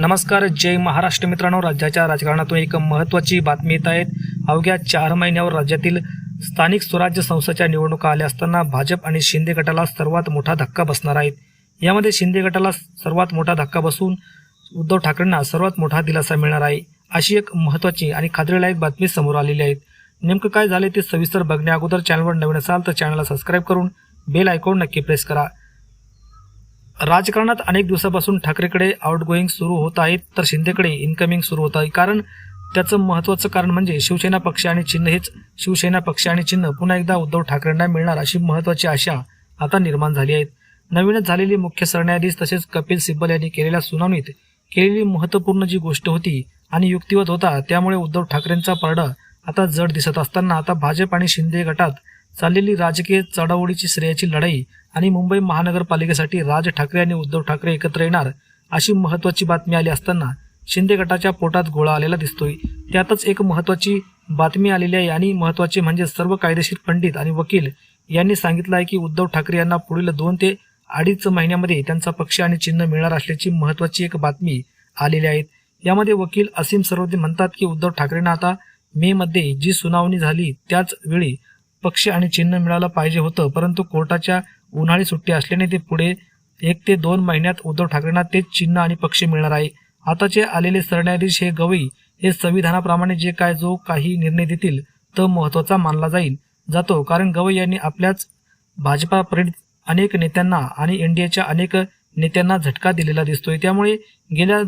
नमस्कार जय महाराष्ट्र मित्रांनो. राज्याच्या राजकारणातून एक महत्त्वाची बातमी येत आहेत अवघ्या चार महिन्यावर राज्यातील स्थानिक स्वराज्य संस्थेच्या निवडणुका आल्या असताना भाजप आणि शिंदे गटाला सर्वात मोठा धक्का बसणार आहेत. यामध्ये शिंदे गटाला सर्वात मोठा धक्का बसून उद्धव ठाकरेंना सर्वात मोठा दिलासा मिळणार आहे अशी एक महत्त्वाची आणि खात्रीलायक बातमी समोर आलेली आहे. नेमकं काय झाले ते सविस्तर बघण्या अगोदर चॅनलवर नवीन असाल तर चॅनलला सबस्क्राईब करून बेल आयकॉन नक्की प्रेस करा. राजकारणात अनेक दिवसापासून ठाकरेकडे आउटगोईंग सुरू होत आहेत तर शिंदेकडे इनकमिंग सुरू होत आहे. कारण त्याचं महत्त्वाचं कारण म्हणजे शिवसेना पक्ष आणि चिन्ह हेच. शिवसेना पक्ष आणि चिन्ह पुन्हा एकदा उद्धव ठाकरेंना मिळणार अशी महत्त्वाची आशा आता निर्माण झाली आहेत नवीनच झालेली मुख्य सरन्यायाधीश तसेच कपिल सिब्बल यांनी केलेल्या सुनावणीत केलेली महत्त्वपूर्ण जी गोष्ट होती आणि युक्तिवत होता त्यामुळे उद्धव ठाकरेंचा पारडा आता जड दिसत असताना आता भाजप आणि शिंदे गटात चाललेली राजकीय चढाओढीची श्रेयाची लढाई आणि मुंबई महानगरपालिकेसाठी राज ठाकरे आणि उद्धव ठाकरे एकत्र येणार अशी महत्त्वाची बातमी आली असताना शिंदे गटाच्या पोटात गोळा आलेला दिसतोय. त्यातच एक महत्त्वाची बातमी आलेली आहे आणि महत्त्वाची म्हणजे सर्व कायदेशीर पंडित आणि वकील यांनी सांगितलं आहे की उद्धव ठाकरे यांना पुढील दोन ते अडीच महिन्यामध्ये त्यांचा पक्ष आणि चिन्ह मिळणार असल्याची महत्त्वाची एक बातमी आलेली आहे. यामध्ये वकील असीम सरोदे म्हणतात की उद्धव ठाकरेंना आता मे मध्ये जी सुनावणी झाली त्याच वेळी पक्ष आणि चिन्ह मिळालं पाहिजे होतं परंतु कोर्टाच्या उन्हाळी सुट्टी असल्याने ते पुढे एक ते दोन महिन्यात उद्धव ठाकरेंना तेच चिन्ह आणि पक्ष मिळणार आहे. आताचे आलेले सरन्यायाधीश हे गवई हे संविधानाप्रमाणे जे काय जो काही निर्णय देतील तो महत्त्वाचा मानला जाईल. जातो कारण गवई यांनी आपल्याच भाजपा प्रेरित अनेक नेत्यांना आणि एनडीएच्या अनेक नेत्यांना झटका दिलेला दिसतोय. त्यामुळे गेल्या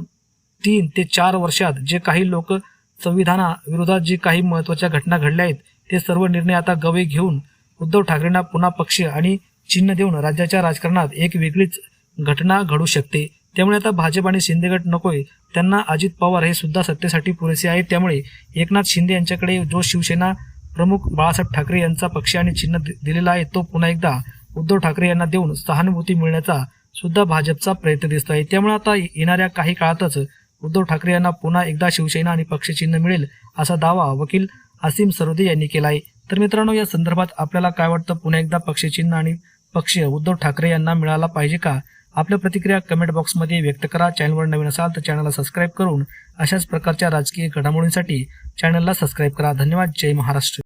तीन ते चार वर्षात जे काही लोक संविधानाविरोधात जे जी काही महत्त्वाच्या घटना घडल्या आहेत ते सर्व निर्णय आता गवे घेऊन उद्धव ठाकरेंना पुन्हा पक्ष आणि चिन्ह देऊन राज्याच्या राजकारणात एक वेगळीच घटना घडू शकते. त्यामुळे आता भाजप आणि शिंदे गट नकोय. त्यांना अजित पवार हे सुद्धा सत्तेसाठी पुरेसे आहेत. त्यामुळे एकनाथ शिंदे यांच्याकडे जो शिवसेना प्रमुख बाळासाहेब ठाकरे यांचा पक्ष आणि चिन्ह दिलेला आहे तो पुन्हा एकदा उद्धव ठाकरे यांना देऊन सहानुभूती मिळण्याचा सुद्धा भाजपचा प्रयत्न दिसतो आहे. त्यामुळे आता येणाऱ्या काही काळातच उद्धव ठाकरे यांना पुन्हा एकदा शिवसेना आणि पक्षचिन्ह मिळेल असा दावा वकील असीम सरोदे यांनी केला आहे तर मित्रांनो या संदर्भात आपल्याला काय वाटतं? पुन्हा एकदा पक्षचिन्ह आणि पक्ष उद्धव ठाकरे यांना मिळाला पाहिजे का? आपल्या प्रतिक्रिया कमेंट बॉक्समध्ये व्यक्त करा. चॅनलवर नवीन असाल तर चॅनलला सबस्क्राईब करून अशाच प्रकारच्या राजकीय घडामोडींसाठी चॅनलला सबस्क्राईब करा. धन्यवाद. जय महाराष्ट्र.